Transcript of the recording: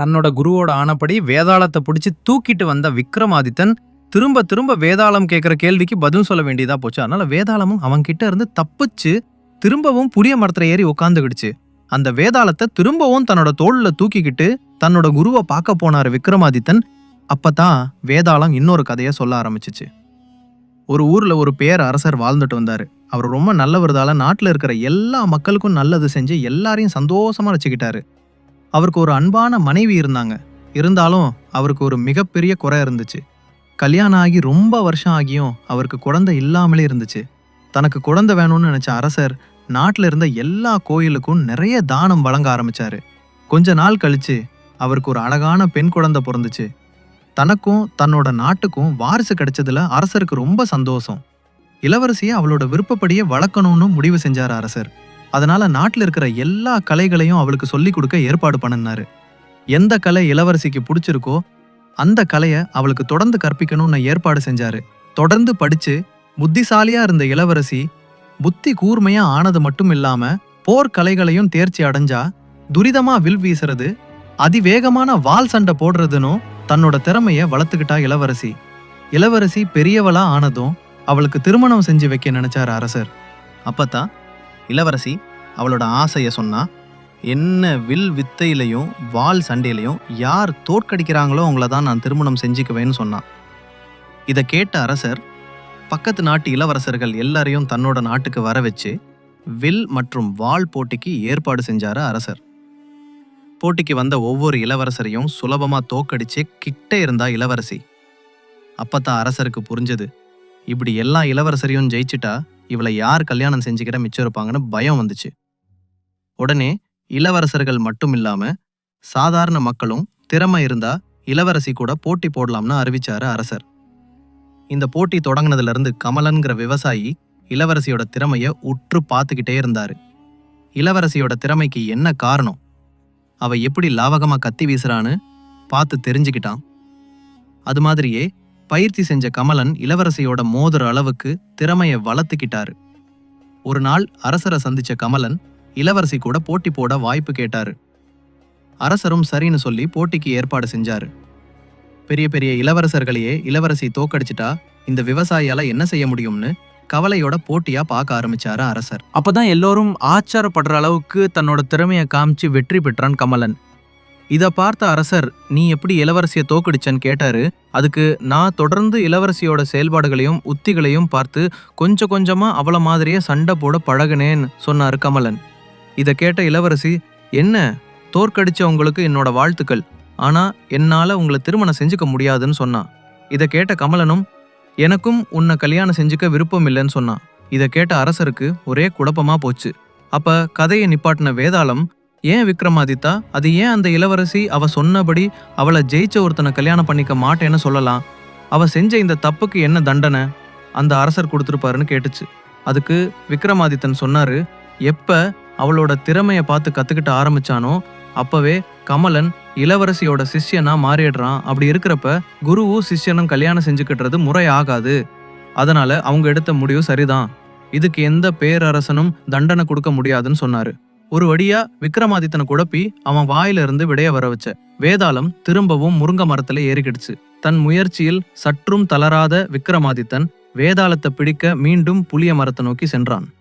தன்னோட குருவோட ஆனப்படி வேதாளத்தை பிடிச்சி தூக்கிட்டு வந்த விக்ரமாதித்தன் திரும்ப திரும்ப வேதாளம் கேட்குற கேள்விக்கு பதில் சொல்ல வேண்டியதா போச்சு. அதனால வேதாளமும் அவன் கிட்ட இருந்து தப்பிச்சு திரும்பவும் புளிய மரத்துல ஏறி உட்காந்துக்கிடுச்சு அந்த வேதாளத்தை திரும்பவும் தன்னோட தோளில் தூக்கிக்கிட்டு தன்னோட குருவை பார்க்க போனார் விக்ரமாதித்தன். அப்பதான் வேதாளம் இன்னொரு கதையை சொல்ல ஆரம்பிச்சுச்சு. ஒரு ஊர்ல ஒரு பேர் அரசர் வாழ்ந்துட்டு வந்தார். அவர் ரொம்ப நல்லவர்தால நாட்டில் இருக்கிற எல்லா மக்களுக்கும் நல்லது செஞ்சு எல்லாரையும் சந்தோஷமா வச்சுக்கிட்டாரு அவருக்கு ஒரு அன்பான மனைவி இருந்தாங்க. இருந்தாலும் அவருக்கு ஒரு மிகப்பெரிய குறை இருந்துச்சு. கல்யாணம் ஆகி ரொம்ப வருஷம் ஆகியும் அவருக்கு குழந்தை இல்லாமலே இருந்துச்சு. தனக்கு குழந்தை வேணும்னு நினச்ச அரசர் நாட்டில் இருந்த எல்லா கோயிலுக்கும் நிறைய தானம் வழங்க ஆரம்பிச்சாரு. கொஞ்ச நாள் கழிச்சு அவருக்கு ஒரு அழகான பெண் குழந்தை பிறந்துச்சு. தனக்கும் தன்னோட நாட்டுக்கும் வாரிசு கிடைச்சதுல அரசருக்கு ரொம்ப சந்தோஷம். இளவரசியை அவளோட விருப்பப்படியே வளர்க்கணும்னு முடிவு செஞ்சார் அரசர். அதனால நாட்டில் இருக்கிற எல்லா கலைகளையும் அவளுக்கு சொல்லிக் கொடுக்க ஏற்பாடு பண்ணினாரு. எந்த கலை இளவரசிக்கு பிடிச்சிருக்கோ அந்த கலையை அவளுக்கு தொடர்ந்து கற்பிக்கணும்னு ஏற்பாடு செஞ்சாரு. தொடர்ந்து படிச்சு புத்திசாலியா இருந்த இளவரசி புத்தி கூர்மையா ஆனது மட்டும் இல்லாம போர் கலைகளையும் தேர்ச்சி அடைஞ்சா துரிதமா வில் வீசுறது அதிவேகமான வால் சண்டை போடுறதுன்னும் தன்னோட திறமைய வளர்த்துக்கிட்டா இளவரசி. இளவரசி பெரியவளா ஆனதும் அவளுக்கு திருமணம் செஞ்சு வைக்க நினைச்சார் அரசர். அப்பத்தான் இளவரசி அவளோட ஆசையை சொன்னா என்ன வில் வித்தையிலையும் வாள் சண்டையிலையும் யார் தோற்கடிக்கிறாங்களோ அவங்கள தான் நான் திருமணம் செஞ்சுக்குவேன்னு சொன்னான் இதை கேட்ட அரசர் பக்கத்து நாட்டு இளவரசர்கள் எல்லாரையும் தன்னோட நாட்டுக்கு வர வச்சு வில் மற்றும் வாள் போட்டிக்கு ஏற்பாடு செஞ்சாரு அரசர். போட்டிக்கு வந்த ஒவ்வொரு இளவரசரையும் சுலபமா தோக்கடிச்சு கிட்டே இருந்தா இளவரசி. அப்பத்தான் அரசருக்கு புரிஞ்சது இப்படி எல்லா இளவரசரையும் ஜெயிச்சிட்டா இவளை யார் கல்யாணம் செஞ்சுக்கிற மிச்சம் இருப்பாங்கன்னு பயம் வந்துச்சு. உடனே இளவரசர்கள் மட்டும் இல்லாம சாதாரண மக்களும் திறமை இருந்தா இளவரசி கூட போட்டி போடலாம்னு அறிவிச்சாரு அரசர். இந்த போட்டி தொடங்கினதுல இருந்து கமலன்கிற விவசாயி இளவரசியோட திறமைய உற்று பார்த்துக்கிட்டே இருந்தாரு. இளவரசியோட திறமைக்கு என்ன காரணம்? அவ எப்படி லாவகமா கத்தி வீசுறான்னு பார்த்து தெரிஞ்சுக்கிட்டான். அது மாதிரியே பயிற்சி செஞ்ச கமலன் இளவரசியோட மோதுற அளவுக்கு திறமையை வளர்த்துக்கிட்டாரு. ஒரு நாள் அரசரை சந்திச்ச கமலன் இளவரசி கூட போட்டி போட வாய்ப்பு கேட்டாரு. அரசரும் சரின்னு சொல்லி போட்டிக்கு ஏற்பாடு செஞ்சாரு. பெரிய பெரிய இளவரசர்களையே இளவரசி தோக்கடிச்சிட்டா இந்த விவசாயியால என்ன செய்ய முடியும்னு கவலையோட போட்டியா பார்க்க ஆரம்பிச்சாரு அரசர். அப்பதான் எல்லோரும் ஆச்சாரப்படுற அளவுக்கு தன்னோட திறமையை காமிச்சு வெற்றி பெற்றான் கமலன். இதை பார்த்த அரசர் நீ எப்படி இளவரசியை தோக்கடிச்சன்னு கேட்டாரு. அதுக்கு நான் தொடர்ந்து இளவரசியோட செயல்பாடுகளையும் உத்திகளையும் பார்த்து கொஞ்சம் கொஞ்சமா அவள மாதிரியே சண்டை போட பழகுனேன்னு சொன்னாரு கமலன். இதை கேட்ட இளவரசி என்ன? தோற்கடிச்சவங்களுக்கு என்னோட வாழ்த்துக்கள். ஆனா என்னால உங்களை திருமணம் செஞ்சுக்க முடியாதுன்னு சொன்னான் இதை கேட்ட கமலனும் எனக்கும் உன்னை கல்யாணம் செஞ்சுக்க விருப்பம் இல்லைன்னு சொன்னான் இதை கேட்ட அரசருக்கு ஒரே குழப்பமா போச்சு. அப்ப கதையை நிப்பாட்டின வேதாளம் ஏன் விக்ரமாதித்தா? அது ஏன் அந்த இளவரசி அவ சொன்னபடி அவளை ஜெயிச்ச ஒருத்தனை கல்யாணம் பண்ணிக்க மாட்டேன்னு சொல்லலாம்? அவ செஞ்ச இந்த தப்புக்கு என்ன தண்டனை? அந்த அரசர் கொடுத்துருப்பாருன்னு கேட்டுச்சு. அதுக்கு விக்ரமாதித்தன் சொன்னாரு எப்ப அவளோட திறமையை பார்த்து கத்துக்கிட்டு ஆரம்பிச்சானோ அப்பவே கமலன் இளவரசியோட சிஷ்யனா மாறிடுறான். அப்படி இருக்கிறப்ப குருவும் சிஷ்யனும் கல்யாணம் செஞ்சுக்கிட்டுறது முறை ஆகாது. அதனால அவங்க எடுத்த முடிவு சரிதான். இதுக்கு எந்த பேரரசனும் தண்டனை கொடுக்க முடியாதுன்னு சொன்னாரு. ஒரு வழியா விக்ரமாதித்தனை குழப்பி அவன் வாயில இருந்து விடைய வர வச்ச. வேதாளம் திரும்பவும் முருங்க மரத்துல ஏறிக்கிடுச்சு. தன் முயற்சியில் சற்றும் தளராத விக்ரமாதித்தன் வேதாளத்தை பிடிக்க மீண்டும் புளிய மரத்தை நோக்கி சென்றான்.